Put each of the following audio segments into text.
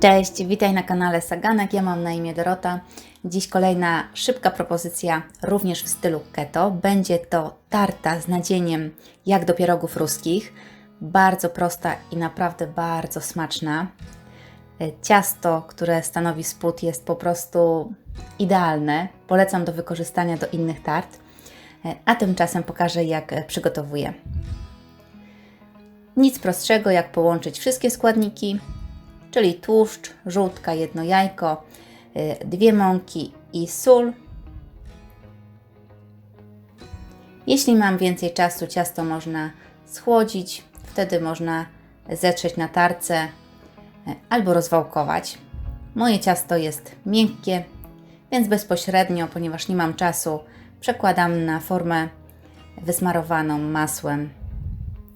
Cześć, witaj na kanale Saganek. Ja mam na imię Dorota. Dziś kolejna szybka propozycja, również w stylu keto. Będzie to tarta z nadzieniem jak do pierogów ruskich. Bardzo prosta i naprawdę bardzo smaczna. E, Ciasto, które stanowi spód, jest po prostu idealne. Polecam do wykorzystania do innych tart. E, A tymczasem pokażę, jak e, przygotowuję. Nic prostszego, jak połączyć wszystkie składniki, czyli tłuszcz, żółtka, jedno jajko, y, dwie mąki i sól. Jeśli mam więcej czasu, ciasto można schłodzić, wtedy można zetrzeć na tarce y, albo rozwałkować. Moje ciasto jest miękkie, więc bezpośrednio, ponieważ nie mam czasu, przekładam na formę wysmarowaną masłem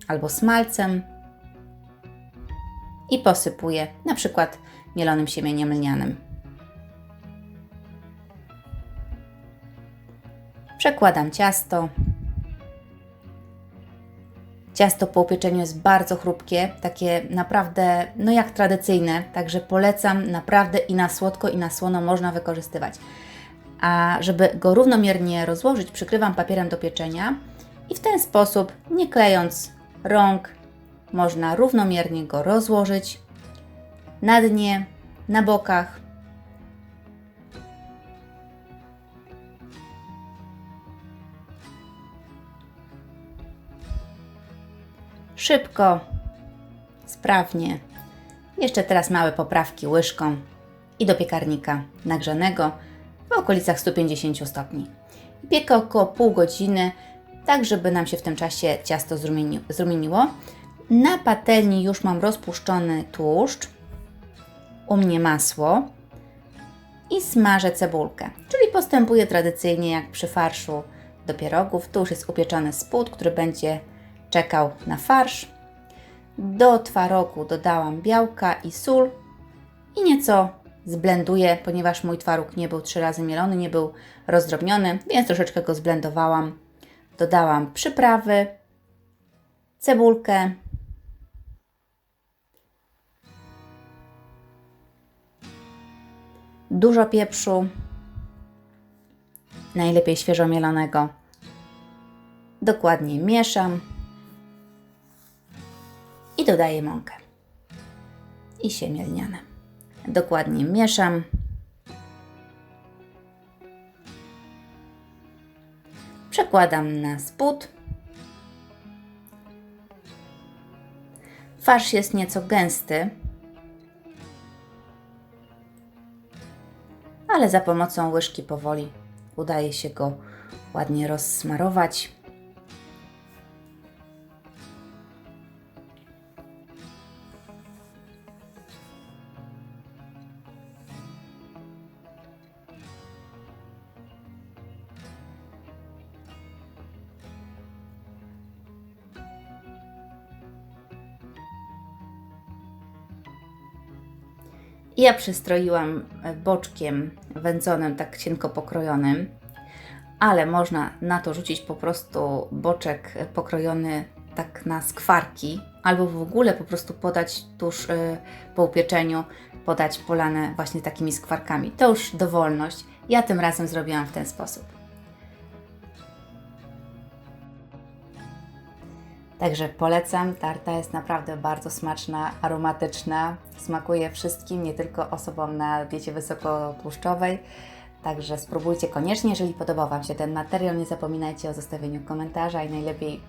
albo smalcem i posypuję na przykład mielonym siemieniem lnianym. Przekładam ciasto. Ciasto po upieczeniu jest bardzo chrupkie, takie naprawdę, no jak tradycyjne, także polecam naprawdę i na słodko, i na słono można wykorzystywać. A żeby go równomiernie rozłożyć, przykrywam papierem do pieczenia i w ten sposób, nie klejąc rąk, można równomiernie go rozłożyć na dnie, na bokach. Szybko, sprawnie. Jeszcze teraz małe poprawki łyżką i do piekarnika nagrzanego w okolicach 150 stopni. Piekę około pół godziny, tak żeby nam się w tym czasie ciasto zrumieni- zrumieniło. Na patelni już mam rozpuszczony tłuszcz, u mnie masło i smażę cebulkę. Czyli postępuję tradycyjnie jak przy farszu do pierogów. Już jest upieczony spód, który będzie czekał na farsz. Do twarogu dodałam białka i sól i nieco zblenduję, ponieważ mój twaróg nie był trzy razy mielony, nie był rozdrobniony, więc troszeczkę go zblendowałam. Dodałam przyprawy, cebulkę, dużo pieprzu, najlepiej świeżo mielonego. Dokładnie mieszam i dodaję mąkę i siemię lniane. Dokładnie mieszam. Przekładam na spód. Farsz jest nieco gęsty, ale za pomocą łyżki powoli udaje się go ładnie rozsmarować. Ja przystroiłam boczkiem wędzonym, tak cienko pokrojonym, ale można na to rzucić po prostu boczek pokrojony tak na skwarki, albo w ogóle po prostu podać tuż y, po upieczeniu, podać polane właśnie takimi skwarkami. To już dowolność. Ja tym razem zrobiłam w ten sposób. Także polecam. Tarta jest naprawdę bardzo smaczna, aromatyczna. Smakuje wszystkim, nie tylko osobom na diecie wysokotłuszczowej. Także spróbujcie koniecznie. Jeżeli podobał Wam się ten materiał, nie zapominajcie o zostawieniu komentarza i najlepiej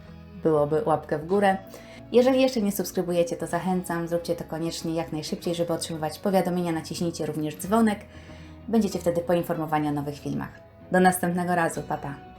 byłoby łapkę w górę. Jeżeli jeszcze nie subskrybujecie, to zachęcam, zróbcie to koniecznie jak najszybciej, żeby otrzymywać powiadomienia. Naciśnijcie również dzwonek. Będziecie wtedy poinformowani o nowych filmach. Do następnego razu. Pa, pa.